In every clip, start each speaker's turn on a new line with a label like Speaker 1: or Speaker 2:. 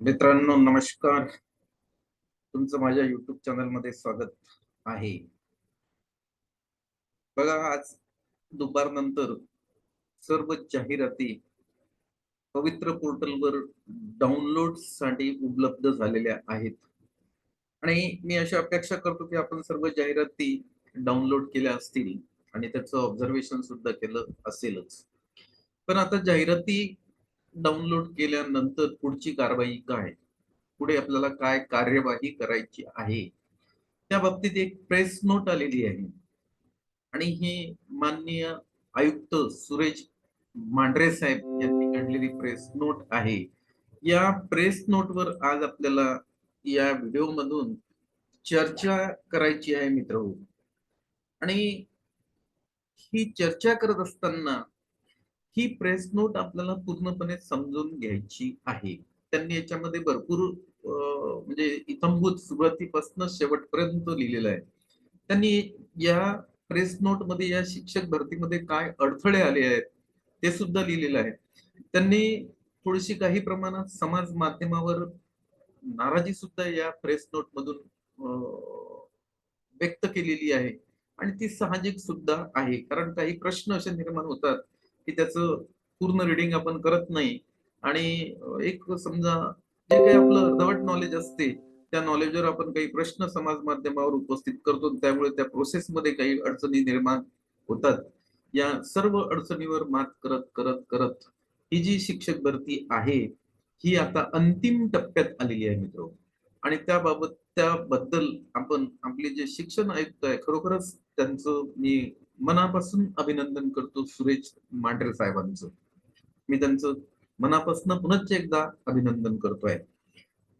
Speaker 1: मित्रांनो नमस्कार. तुमचं माझ्या युट्यूब चॅनलमध्ये स्वागत आहे. बघा आज दुपारनंतर सर्व जाहिराती पवित्र पोर्टलवर डाउनलोडसाठी उपलब्ध झालेल्या आहेत. आणि मी अशी अपेक्षा करतो की आपण सर्व जाहिराती डाउनलोड केल्या असतील आणि त्याचं ऑब्झर्वेशन सुद्धा केलं असेलच. पण आता जाहिराती डाउनलोड केल्यानंतर पुढची कारवाई काय? पुढे आपल्याला काय कार्यवाही करायची आहे? त्या बाबतीत एक प्रेस नोट आलेली आहे. आणि हे माननीय आयुक्त सुरेश मांढरे साहेब यांनी काढलेली प्रेस नोट आहे. या प्रेस नोटवर आज आपल्याला या व्हिडिओ मधून चर्चा करायची आहे मित्र आणि ही चर्चा करत असताना ही प्रेस नोट आपल्याला पूर्णपणे समजून घ्यायची आहे. त्यांनी याच्यामध्ये भरपूर म्हणजे इतंभूत सुरुवातीपासून शेवटपर्यंत लिहिलेलं आहे. त्यांनी या प्रेस नोटमध्ये या शिक्षक भरतीमध्ये काय अडथळे आले आहेत ते सुद्धा लिहिलेलं आहे. त्यांनी थोडीशी काही प्रमाणात समाज माध्यमावर नाराजी सुद्धा या प्रेस नोट मधून व्यक्त केलेली आहे. आणि ती साहजिक सुद्धा आहे. कारण काही प्रश्न असे निर्माण होतात की त्याचं पूर्ण रिडिंग आपण करत नाही. आणि एक समजा जे काही आपलं अर्धवट नॉलेज असते त्या नॉलेजवर आपण काही प्रश्न समाज माध्यमावर उपस्थित करतो त्यामुळे त्या प्रोसेसमध्ये काही अडचणी निर्माण होतात. या सर्व अडचणीवर मात करत करत करत ही जी शिक्षक भरती आहे ही आता अंतिम टप्प्यात आलेली आहे मित्र. आणि त्याबाबत त्याबद्दल आपण आपले जे शिक्षण आयुक्त आहे खरोखरच त्यांचं मी मनापासून अभिनंदन करतो सुरेश मांढरे साहेबांचं. मी त्यांचं मनापासून पुनश्च एकदा अभिनंदन करतोय.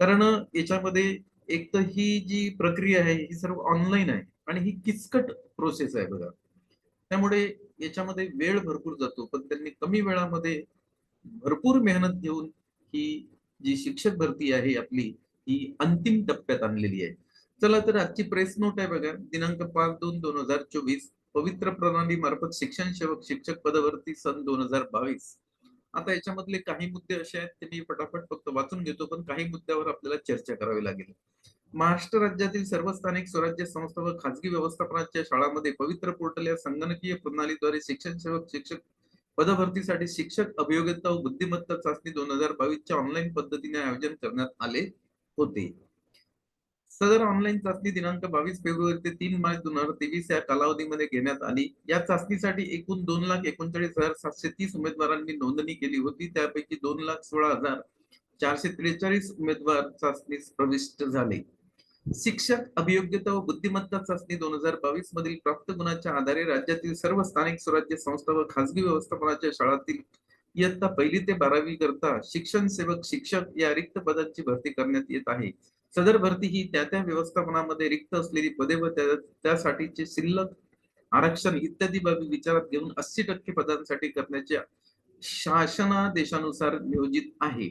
Speaker 1: कारण याच्यामध्ये एक तर ही जी प्रक्रिया आहे ही सर्व ऑनलाईन आहे आणि ही किचकट प्रोसेस आहे बघा. त्यामुळे याच्यामध्ये वेळ भरपूर जातो पण त्यांनी कमी वेळामध्ये भरपूर मेहनत घेऊन ही जी शिक्षक भरती आहे आपली ही अंतिम टप्प्यात आणलेली आहे. चला तर आजची प्रेस नोट आहे बघा. दिनांक पाच दोन दोन हजार चोवीस. पवित्र प्रणाली मार्फत शिक्षण सेवक शिक्षक पदभरती सन दोन हजार बावीस. आता याच्यामधले काही मुद्दे असे आहेत ते मी फटाफट फक्त वाचून घेतो पण काही मुद्द्यावर आपल्याला चर्चा करावी लागेल. महाराष्ट्र राज्यातील सर्व स्थानिक स्वराज्य संस्था व खासगी व्यवस्थापनाच्या शाळांमध्ये पवित्र पोर्टल या संगणकीय प्रणालीद्वारे शिक्षण सेवक शिक्षक पदभरतीसाठी शिक्षक अभियोग्यता व बुद्धिमत्ता चाचणी दोन हजार बावीसच्या ऑनलाईन पद्धतीने आयोजन करण्यात आले होते. सदर ऑनलाईन चाचणी दिनांक बावीस फेब्रुवारी ते तीन मार्च दोन हजार तेवीस या कालावधीमध्ये घेण्यात आली. या चाचणीसाठी एकूण दोन लाख एकोणचाळीस हजार सातशे तीस उमेदवारांनी नोंदणी केली होती. त्यापैकी दोन लाख सोळा हजार चारशे त्रेचाळीस उमेदवार चाचणीस प्रविष्ट झाले. शिक्षक अभियोग्यता व बुद्धिमत्ता चाचणी दोन हजार बावीस मधील प्राप्त गुणाच्या आधारे राज्यातील सर्व स्थानिक स्वराज्य संस्था व खासगी व्यवस्थापनाच्या शाळातील इयत्ता पहिली ते बारावी करता शिक्षण सेवक शिक्षक या रिक्त पदांची भरती करण्यात येत आहे. सदर भरती ही त्या त्या व्यवस्थापनामध्ये रिक्त असलेली पदे व त्यासाठीचे शिल्लक आरक्षण इत्यादी बाबी विचारात घेऊन अस्सी टक्के पदांसाठी करण्याच्या शासनादेशानुसार नियोजित आहे.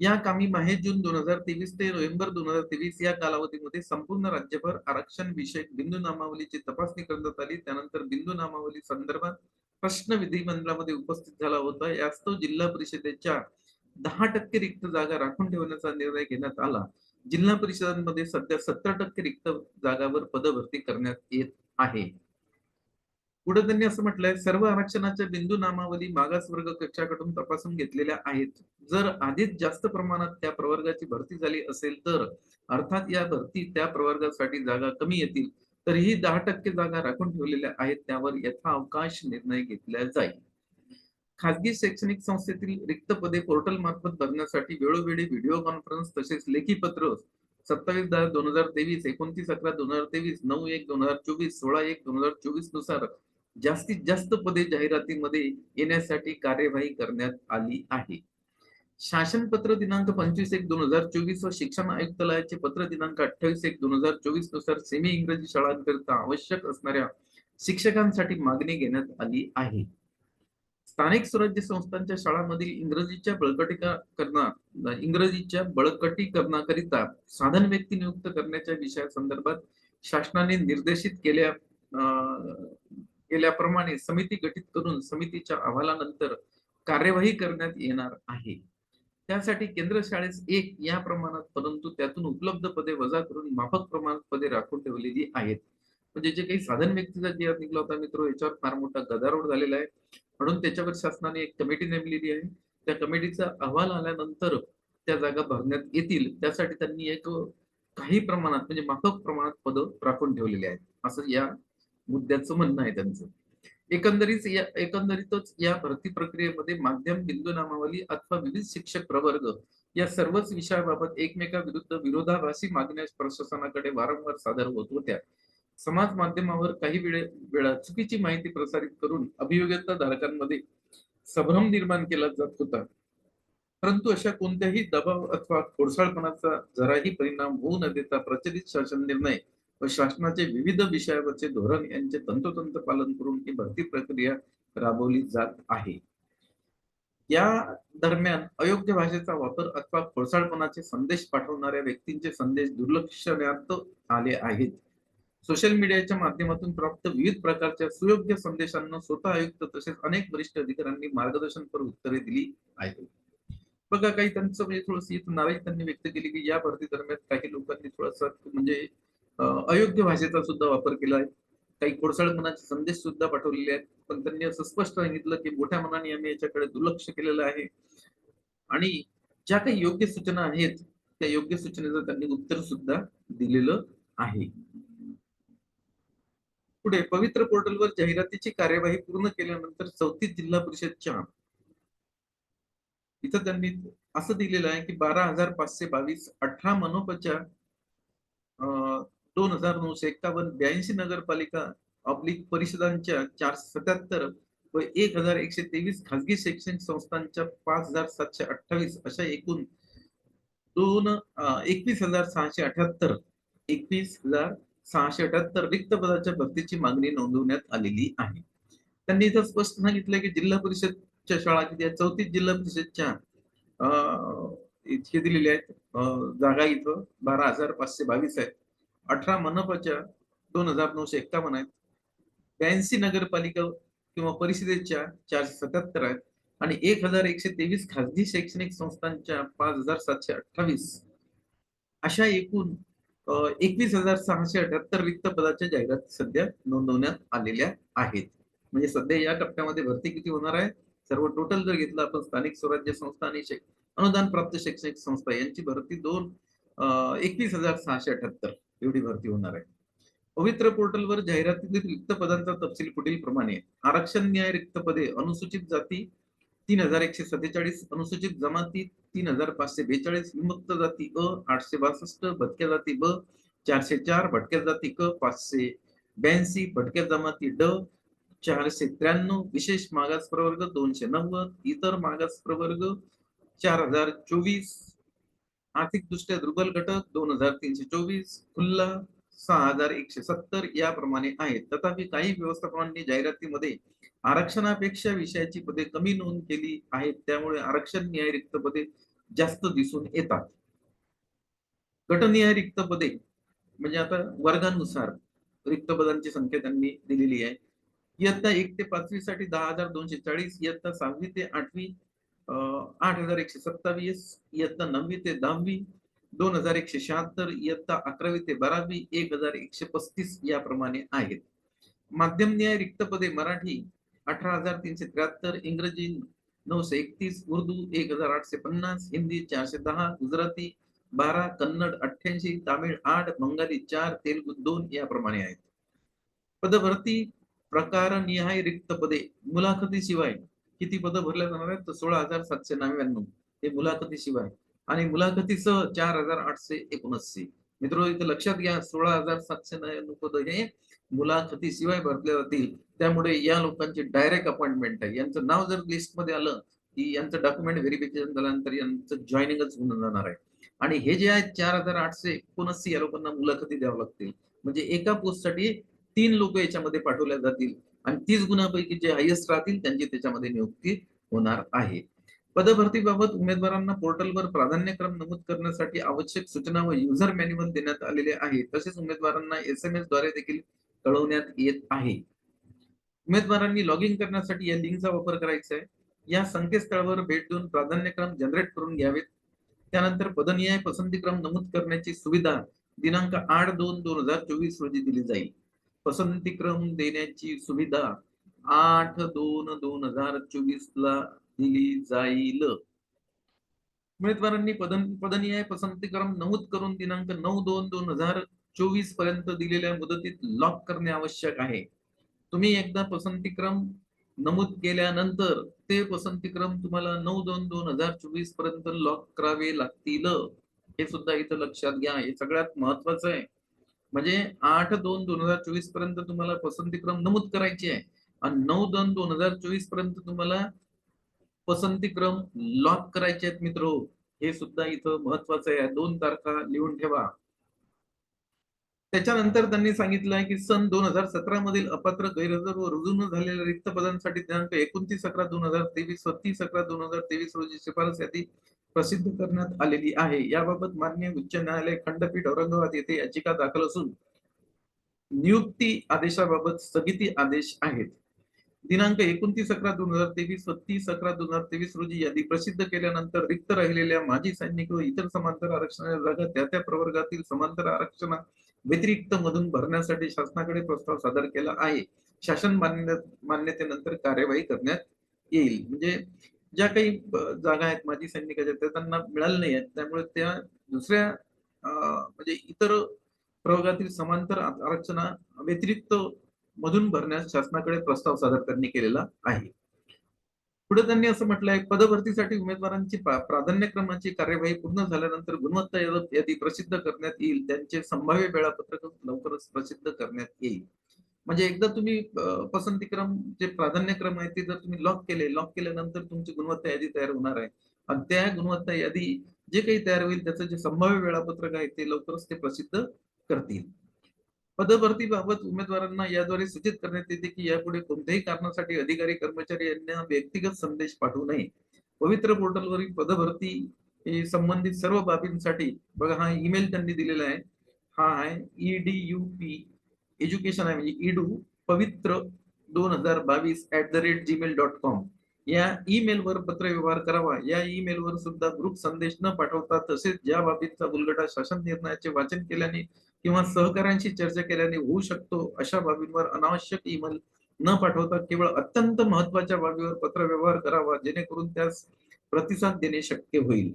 Speaker 1: या कामी माहे जून दोन हजार तेवीस ते नोव्हेंबर दोन हजार तेवीस या कालावधीमध्ये संपूर्ण राज्यभर आरक्षण विषयक बिंदू नामावलीची तपासणी करण्यात आली. त्यानंतर बिंदू नामावली संदर्भात प्रश्न विधिमंडळामध्ये उपस्थित झाला होता. यास्तव जिल्हा परिषदेच्या दहा टक्के रिक्त जागा राखून ठेवण्याचा निर्णय घेण्यात आला. जिल्हा परिषदांमध्ये सध्या सत्तर टक्के रिक्त जागावर पदभरती करण्यात येत आहे. पुढे त्यांनी असं म्हटलंय सर्व आरक्षणाच्या बिंदू नामावली मागासवर्ग कक्षाकडून तपासून घेतलेल्या आहेत. जर आधीच जास्त प्रमाणात त्या प्रवर्गाची भरती झाली असेल तर अर्थात या भरती त्या प्रवर्गासाठी जागा कमी येतील तरीही दहा टक्के जागा राखून ठेवलेल्या आहेत त्यावर यथाअवकाश निर्णय घेतला जाईल. खासगी शैक्षणिक संस्थेतील रिक्त पदे पोर्टल मार्फत भरण्यासाठी वेळोवेळी व्हिडिओ कॉन्फरन्स तसेच लेखी पत्र सत्तावीस दहा दोन हजार तेवीस एकोणतीस अकरा दोन हजार तेवीस नऊ एक दोन हजार चोवीस सोळा एक दोन हजार चोवीसनुसार जास्तीत जास्त पदे जाहिरातीमध्ये येण्यासाठी कार्यवाही करण्यात आली आहे. शासनपत्र दिनांक पंचवीस एक दोन हजार चोवीस व शिक्षण आयुक्तालयाचे पत्र दिनांक अठ्ठावीस एक दोन हजार चोवीसनुसार सेमी इंग्रजी शाळांकरिता आवश्यक असणाऱ्या शिक्षकांसाठी मागणी घेण्यात आली आहे. स्थानिक स्वराज्य संस्थांच्या शाळांमधील इंग्रजीच्या बळकटीकरणा इंग्रजीच्या बळकटीकरणाकरिता साधन व्यक्ती नियुक्त करण्याच्या विषयासंदर्भात शासनाने निर्देशित केल्या केल्याप्रमाणे समिती गठीत करून समितीच्या अहवालानंतर कार्यवाही करण्यात येणार आहे. त्यासाठी केंद्र शाळेस एक या प्रमाणात परंतु त्यातून उपलब्ध पदे वजा करून माफक प्रमाणात पदे राखून ठेवलेली आहेत. म्हणजे जे काही साधन व्यक्तीचा जे निघला होता मित्र याच्यावर फार मोठा गदारोळ झालेला आहे. म्हणून त्याच्यावर शासनाने एक कमिटी नेमलेली आहे. त्या कमिटीचा अहवाल आल्यानंतर त्या जागा भरण्यात येतील. त्यासाठी त्यांनी एक काही प्रमाणात म्हणजे माफक प्रमाणात पद राखून ठेवलेले आहेत. असं या मुद्द्याचं म्हणणं आहे त्यांचं. एकंदरीत या एकंदरीतच या भरती प्रक्रियेमध्ये माध्यम बिंदू नामावली अथवा विविध शिक्षक प्रवर्ग या सर्वच विषयाबाबत एकमेकाविरुद्ध विरोधाभासी मागण्या प्रशासनाकडे वारंवार सादर होत होत्या. समाज माध्यमावर काही वेळे वेळा चुकीची माहिती प्रसारित करून अभियोग्यता धारकांमध्ये संभ्रम निर्माण केला जात होता. परंतु अशा कोणत्याही दबाव अथवा खोडसाळपणाचा जराही परिणाम होऊ न देता प्रचलित शासन निर्णय व शासनाचे विविध विषयावरचे धोरण यांचे तंतोतंत पालन करून ही भरती प्रक्रिया राबवली जात आहे. या दरम्यान अयोग्य भाषेचा वापर अथवा खोडसाळपणाचे संदेश पाठवणाऱ्या व्यक्तींचे संदेश दुर्लक्षण्यात आले आहेत. सोशल मीडियाच्या माध्यमातून प्राप्त विविध प्रकारच्या सुयोग्य संदेशांना स्वतः आयुक्त तसेच अनेक वरिष्ठ अधिकाऱ्यांनी मार्गदर्शनपर उत्तरे दिली आहेत. बघा काही त्यांचं म्हणजे थोडस नाराज नाराजी त्यांनी व्यक्त केली की या भरती दरम्यान काही लोकांनी थोडासा म्हणजे अयोग्य भाषेचा सुद्धा वापर केला आहे. काही खोडसाळ मनाचे संदेश सुद्धा पाठवलेले आहेत. पण त्यांनी असं स्पष्ट सांगितलं की मोठ्या मनाने आम्ही याच्याकडे दुर्लक्ष केलेलं आहे. आणि ज्या काही योग्य सूचना आहेत त्या योग्य सूचनेचं त्यांनी उत्तर सुद्धा दिलेलं आहे. पुढे पवित्र पोर्टलवर जाहिरातीची कार्यवाही पूर्ण केल्यानंतर चौथीस जिल्हा परिषदच्या इथं त्यांनी असं दिलेलं आहे की बारा हजार पाचशे बावीस अठरा मनोपच्या दोन हजार नऊशे एक्कावन्न ब्याऐंशी नगरपालिका ऑब्लिक परिषदांच्या चार सत्याहत्तर व एक हजार एकशे तेवीस खासगी शैक्षणिक संस्थांच्या पाच हजार सातशे अठ्ठावीस अशा एकूण दोन एकवीस हजार सहाशे अठ्याहत्तर एकवीस हजार सहाशे अठ्याहत्तर रिक्त पदाच्या भरतीची मागणी नोंदवण्यात आलेली आहे. त्यांनी इथं स्पष्ट सांगितलं की जिल्हा परिषदच्या शाळा किती चौतीस जिल्हा परिषदच्या इतके दिलेले आहेत. जागा इथं बारा हजार पाचशे बावीस आहेत. अठरा मनपाच्या दोन हजार नऊशे एक्कावन्न आहेत. ब्याऐंशी नगरपालिका किंवा परिषदेच्या चारशे सत्याहत्तर आहेत. आणि एक हजार एकशे तेवीस खासगी शैक्षणिक संस्थांच्या पाच हजार सातशे अठ्ठावीस. अशा एकूण एकवीस हजार सहाशे अठ्याहत्तर रिक्त पदाच्या जाहिराती सध्या नोंदवण्यात आलेल्या आहेत. म्हणजे सध्या या टप्प्यामध्ये भरती किती होणार आहे? सर्व टोटल जर घेतलं आपण स्थानिक स्वराज्य संस्था आणि अनुदान प्राप्त शैक्षणिक संस्था यांची भरती दोन एकवीस हजार सहाशे अठ्याहत्तर एवढी भरती होणार आहे. पवित्र पोर्टलवर जाहिरातीतील रिक्त पदांचा तपशील पुढील प्रमाणे आरक्षण न्याय रिक्त पदे अनुसूचित जाती तीन हजार एकशे सत्तेचाळीस अनुसूचित जमाती तीन हजार पाचशे बेचाळीस विमुक्त जाती अ आठशे बासष्ट भटक्या जाती ब चारशे चार भटक्या जाती क पाचशे ब्याऐंशी भटक्या जमाती ड चारशे त्र्याण्णव विशेष मागास प्रवर्ग दोनशे नव्वद इतर मागास प्रवर्ग चार हजार चोवीस आर्थिक दृष्ट्या दुर्बल घटक दोन हजार तीनशे चोवीस खुल्ला सहा हजार एकशे सत्तर याप्रमाणे आहेत. तथापि काही व्यवस्थापनांनी जाहिरातीमध्ये आरक्षणापेक्षा विषयाची पदे कमी नोंद केली आहेत त्यामुळे आरक्षण न्याय रिक्त पदे जास्त दिसून येतात. गटनिहाय रिक्त पदे म्हणजे आता वर्गानुसार रिक्त पदांची संख्या त्यांनी दिलेली आहे. इयत्ता एक ते पाचवी साठी दहा हजार दोनशे चाळीस इयत्ता सहावी ते आठवी आठ हजार एकशे सत्तावीस इयत्ता नववी ते दहावी दोन हजार एकशे शहात्तर इयत्ता अकरावी ते बारावी एक हजार एकशे पस्तीस याप्रमाणे आहेत. माध्यम न्याय रिक्त पदे मराठी अठरा हजार तीनशे त्र्याहत्तर इंग्रजी नऊशे एकतीस उर्दू एक हजार आठशे पन्नास हिंदी चारशे दहा गुजराती बारा कन्नड अठ्ठ्याऐंशी तामिळ आठ बंगाली चार तेलगू दोन याप्रमाणे आहेत. पदभरती प्रकार निहाय रिक्त पदे मुलाखतीशिवाय किती पदं भरल्या जाणार आहेत? तर सोळा हजार सातशे नव्याण्णव हे मुलाखतीशिवाय. आणि मुलाखतीसह चार हजार आठशे एकोणऐंशी. मित्र इथं लक्षात घ्या सोळा हजार सातशे नव्याण्णव पद हे मुलाखतीशिवाय भरले जातील. त्यामुळे या लोकांची डायरेक्ट अपॉइंटमेंट आहे. यांचं नाव जर लिस्टमध्ये आलं की यांचं डॉक्युमेंट व्हेरिफिकेशन झाल्यानंतर यांचं जॉईनिंगच होऊन जाणार आहे. आणि हे जे आहेत चार हजार आठशे एकोणऐंशी या लोकांना मुलाखती द्यावं लागतील. म्हणजे एका पोस्टसाठी तीन लोक याच्यामध्ये पाठवल्या जातील. आणि तीस गुणापैकी जे हायएस्ट राहतील त्यांची त्याच्यामध्ये नियुक्ती होणार आहे. पदभरतीबाबत उमेदवारांना पोर्टलवर प्राधान्यक्रम नमूद करण्यासाठी आवश्यक सूचना व युजर मॅन्युअल देण्यात आलेले आहे. तसेच उमेदवारांना एस एम एसद्वारे देखील कळवण्यात येत आहे. उमेदवारांनी लॉग इन करण्यासाठी या लिंकचा वापर करायचा आहे. या संकेतस्थळावर भेट देऊन प्राधान्यक्रम जनरेट करून घ्यावेत. त्यानंतर पदनिहाय पसंतीक्रम नमूद करण्याची सुविधा दिनांक आठ दोन दोन हजार चोवीस रोजी दिली जाईल. पसंतीक्रम देण्याची सुविधा आठ दोन दोन हजार चोवीस ला दिली जाईल. उमेदवारांनी पदन पदनीय पसंतीक्रम नमूद करून दिनांक नऊ दोन दोन हजार चोवीसपर्यंत दिलेल्या मुदतीत लॉक करणे आवश्यक आहे. तुम्ही एकदा पसंतीक्रम नमूद केल्यानंतर ते पसंतीक्रम तुम्हाला नऊ दोन दोन हजार चोवीसपर्यंत लॉक करावे लागतील. हे सुद्धा इथं लक्षात घ्या. हे सगळ्यात महत्वाचं आहे. म्हणजे आठ दोन दोन हजार चोवीसपर्यंत तुम्हाला पसंतीक्रम नमूद करायचे आहे. आणि नऊ दोन दोन हजार चोवीसपर्यंत तुम्हाला पसंतीक्रम लॉक करायचे आहेत मित्र. हे सुद्धा इथं महत्वाचं आहे. दोन तारखा लिहून ठेवा. त्याच्यानंतर त्यांनी सांगितलंय की सन दोन हजार सतरा मधील अपात्र गैरहजर व रुजू न झालेल्या रिक्त पदांसाठी दिनांक एकोणतीस अकरा दोन हजार तेवीस व तीस अकरा दोन हजार तेवीस रोजी शिफारस यादी प्रसिद्ध करण्यात आलेली आहे. याबाबत मान्य उच्च न्यायालय खंडपीठ औरंगाबाद येथे याचिका दाखल असून नियुक्ती आदेशाबाबत स्थगिती आदेश आहेत. दिनांक एकोणतीस अकरा दोन हजार तेवीस व तीस अकरा दोन हजार तेवीस रोजी यादी प्रसिद्ध केल्यानंतर रिक्त राहिलेल्या माजी सैनिक व इतर समांतर आरक्षणाच्या जागा त्या त्या प्रवर्गातील समांतर आरक्षणा व्यतिरिक्त मधून भरण्यासाठी शासनाकडे प्रस्ताव सादर केला आहे. शासन मान्य मान्यतेनंतर कार्यवाही करण्यात येईल. म्हणजे ज्या काही जागा आहेत माजी सैनिकाच्या त्या त्यांना मिळाल्या नाही आहेत. त्यामुळे त्या दुसऱ्या म्हणजे इतर प्रवर्गातील समांतर आरक्षणा व्यतिरिक्त मधून भरण्यास शासनाकडे प्रस्ताव सादर करणे केलेला आहे. पुढे त्यांनी असं म्हटलंय पदभरतीसाठी उमेदवारांची प्राधान्यक्रमाची कार्यवाही पूर्ण झाल्यानंतर गुणवत्ता यादी प्रसिद्ध करण्यात येईल. त्यांचे संभाव्य वेळापत्रक लवकरच प्रसिद्ध करण्यात येईल. म्हणजे एकदा तुम्ही पसंतीक्रम जे प्राधान्यक्रम आहे ते जर तुम्ही लॉक केले लॉक केल्यानंतर तुमची गुणवत्ता यादी तयार होणार आहे. आणि त्या गुणवत्ता यादी जे काही तयार होईल त्याचं जे संभाव्य वेळापत्रक आहे ते लवकरच ते प्रसिद्ध करतील. पदभरतीबाबत उमेदवारांना याद्वारे सूचित करण्यात येते की यापुढे कोणत्याही कारणासाठी अधिकारी कर्मचारी यांना व्यक्तिगत संदेश पाठवू नये. पवित्र पोर्टलवरील पदभरती संबंधित सर्व बाबींसाठी बघा हा ईमेल त्यांनी दिलेला आहे. हा आहे ईडी यू पी एज्युकेशन आहे म्हणजे ईडू पवित्र दोन हजार बावीस at the rate Gmail dot com या ईमेलवर पत्रव्यवहार करावा. या ईमेलवर सुद्धा ग्रुप संदेश न पाठवता तसेच ज्या बाबींचा उलगडा शासन निर्णयाचे वाचन केल्याने किंवा सहकार्यांशी चर्चा केल्याने होऊ शकतो अशा बाबींवर अनावश्यक ईमेल न पाठवता केवळ अत्यंत महत्त्वाच्या बाबीवर पत्र व्यवहार करावा जेणेकरून त्यास प्रतिसाद देणे शक्य होईल.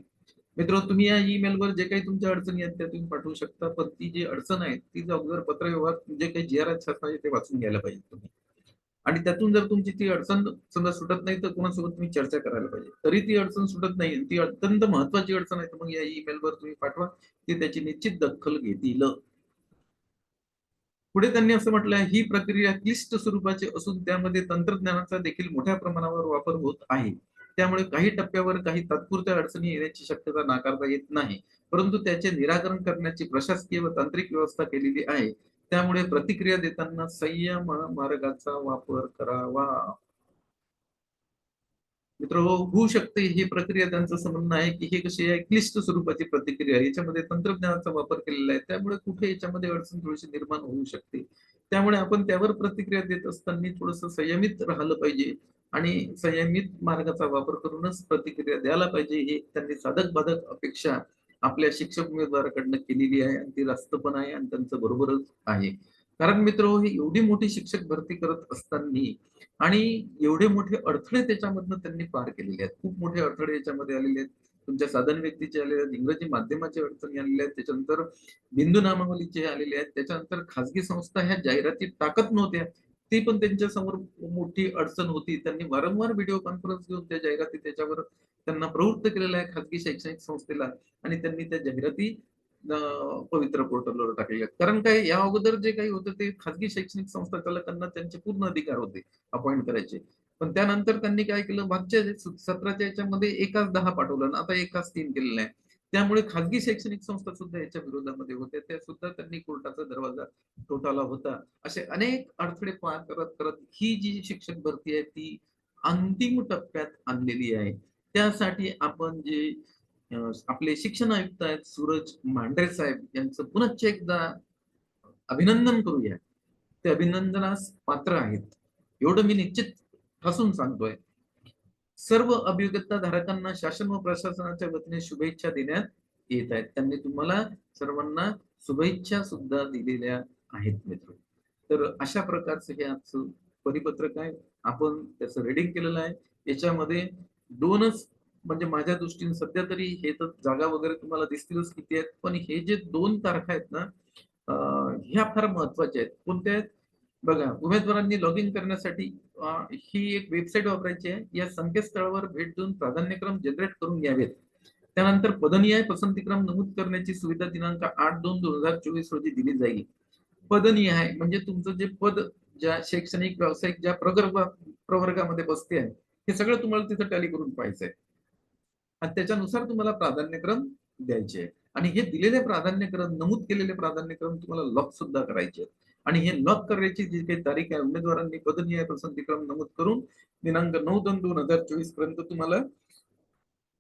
Speaker 1: मित्र तुम्ही या ईमेलवर जे काही तुमच्या अडचणी आहेत त्या तुम्ही पाठवू शकता पण ती जी अडचण आहे ती अगोदर पत्र व्यवहार जे म्हणजे काही जी आर शासनाचे ते वाचून घ्यायला पाहिजे तुम्ही. आणि त्यातून जर तुमची ती अडचण समजा सुटत नाही तर कोणासोबत तुम्ही चर्चा करायला पाहिजे. तरी ती अडचण सुटत नाही ती अत्यंत महत्वाची अडचण आहे तर मग या ईमेलवर तुम्ही पाठवा ती त्याची निश्चित दखल घेतील. पुढे त्यांनी असं म्हटलं ही प्रक्रिया क्लिष्ट स्वरूपाची असून त्यामध्ये तंत्रज्ञानाचा देखील मोठ्या प्रमाणावर वापर होत आहे. त्यामुळे काही टप्प्यावर काही तात्पुरत्या अडचणी येण्याची शक्यता नाकारता येत नाही. परंतु त्याचे निराकरण करण्याची प्रशासकीय व तांत्रिक व्यवस्था केलेली आहे. त्यामुळे प्रतिक्रिया देताना संयम मार्गाचा वापर करावा. मित्र हो, होऊ शकते. ही प्रक्रिया त्यांचं असं म्हणणं आहे की हे कशी आहे क्लिष्ट स्वरूपाची प्रतिक्रिया याच्यामध्ये तंत्रज्ञानाचा वापर केलेला आहे. त्यामुळे कुठे याच्यामध्ये अडचण थोडीशी निर्माण होऊ शकते. त्यामुळे आपण त्यावर प्रतिक्रिया देत असताना थोडस संयमित राहिलं पाहिजे आणि संयमित मार्गाचा वापर करूनच प्रतिक्रिया द्यायला पाहिजे. हे त्यांनी साधक बाधक अपेक्षा आपल्या शिक्षक उमेदवाराकडनं केलेली आहे आणि ती रास्त पण आहे आणि त्यांचं बरोबरच आहे. कारण मित्र हो, ही एवढी मोठी शिक्षक भरती करत असताना आणि एवढे मोठे अडथळे त्याच्यामधनं त्यांनी पार केलेले आहेत. खूप मोठे अडथळे याच्यामध्ये आलेले आहेत. तुमच्या साधन व्यक्तीचे आलेले आहेत इंग्रजी माध्यमाचे अडचणी आलेले आहेत. त्याच्यानंतर बिंदू नामावलीचे आलेले आहेत. त्याच्यानंतर खासगी संस्था ह्या जाहिराती टाकत नव्हत्या. ती पण त्यांच्यासमोर मोठी अडचण होती. त्यांनी वारंवार व्हिडिओ कॉन्फरन्स घेऊन त्या जाहिराती त्याच्यावर त्यांना प्रवृत्त केलेल्या आहे खासगी शैक्षणिक संस्थेला आणि त्यांनी त्या जाहिराती पवित्र पोर्टलवर टाकले कारण काय या अगोदर जे काही होतं ते खाजगी शैक्षणिक संस्था चालकांना त्यांचे पूर्ण अधिकार होते अपॉइंट करायचे. पण त्यानंतर त्यांनी काय केलं मागच्या सत्राच्या याच्यामध्ये एकाच दहा पाठवलं आता एकाच तीन केलेलं आहे त्यामुळे खाजगी शैक्षणिक संस्था सुद्धा याच्या विरोधामध्ये होत्या. त्या सुद्धा त्यांनी कोर्टाचा दरवाजा तोटाला होता. असे अनेक अडथळे पार करत करत ही जी शिक्षक भरती आहे ती अंतिम टप्प्यात आणलेली आहे. त्यासाठी आपण जे आपले शिक्षण आयुक्त आहेत सूरज मांढरे साहेब यांचं पुनश्च एकदा अभिनंदन करूया. ते अभिनंदनास पात्र आहेत. एवढं मी निश्चित ठासून सांगतोय. सर्व अभियोग्यता धारकांना शासन व प्रशासनाच्या वतीने शुभेच्छा देण्यात येत आहेत. त्यांनी तुम्हाला सर्वांना शुभेच्छा सुद्धा दिलेल्या आहेत मित्र. तर अशा प्रकारचं हे आजचं परिपत्रक आहे. आपण त्याचं रिडिंग केलेलं आहे. याच्यामध्ये दोनच म्हणजे माझ्या दृष्टीने सध्या तरी हे तर जागा वगैरे तुम्हाला दिसतीलच किती आहेत पण हे जे दोन तारखा आहेत ना ह्या फार महत्त्वाच्या आहेत. कोणत्या आहेत? बघा उमेदवारांनी लॉग इन करण्यासाठी ही एक वेबसाईट वापरायची आहे. या संकेतस्थळावर भेट देऊन प्राधान्यक्रम जनरेट करून घ्यावेत. त्यानंतर पदनिहाय पसंतीक्रम नमूद करण्याची सुविधा दिनांक आठ दोन दोन हजार चोवीस रोजी दिली जाईल. पदनिहाय म्हणजे तुमचं जे पद ज्या शैक्षणिक व्यावसायिक ज्या प्रगर्भ प्रवर्गामध्ये बसते आहे हे सगळं तुम्हाला तिथं टॅली करून पाहिजे आणि त्याच्यानुसार तुम्हाला प्राधान्यक्रम द्यायचे आहे आणि हे दिलेले प्राधान्यक्रम नमूद केलेले प्राधान्यक्रम तुम्हाला लॉक सुद्धा करायचे आणि हे लॉक करायची जी काही तारीख आहे उमेदवारांनी पदनिहाय पसंतीक्रम नमूद करून दिनांक नऊ दोन दोन हजार चोवीसपर्यंत तुम्हाला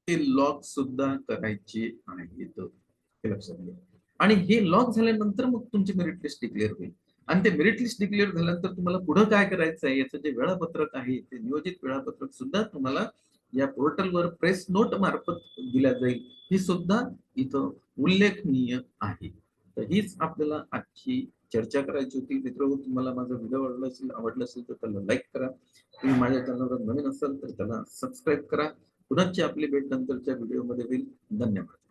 Speaker 1: ते लॉक सुद्धा करायचे आहेत. हे लक्षात घ्या. आणि हे लॉक झाल्यानंतर मग तुमची मेरिट लिस्ट डिक्लेअर होईल. आणि ते मेरिट लिस्ट डिक्लेअर झाल्यानंतर तुम्हाला पुढे काय करायचं आहे याचं जे वेळापत्रक आहे ते नियोजित वेळापत्रक सुद्धा तुम्हाला या पोर्टलवर प्रेस नोट मार्फत दिल्या जाईल ही सुद्धा इथं उल्लेखनीय आहे. तर हीच आपल्याला आजची चर्चा करायची होती. मित्र तुम्हाला माझा व्हिडिओ आवडला असेल आवडला असेल तर त्याला लाईक करा. तुम्ही माझ्या चॅनलवर नवीन असाल तर त्याला सबस्क्राईब करा. पुन्हाची आपली भेट नंतरच्या व्हिडिओमध्ये होईल. धन्यवाद.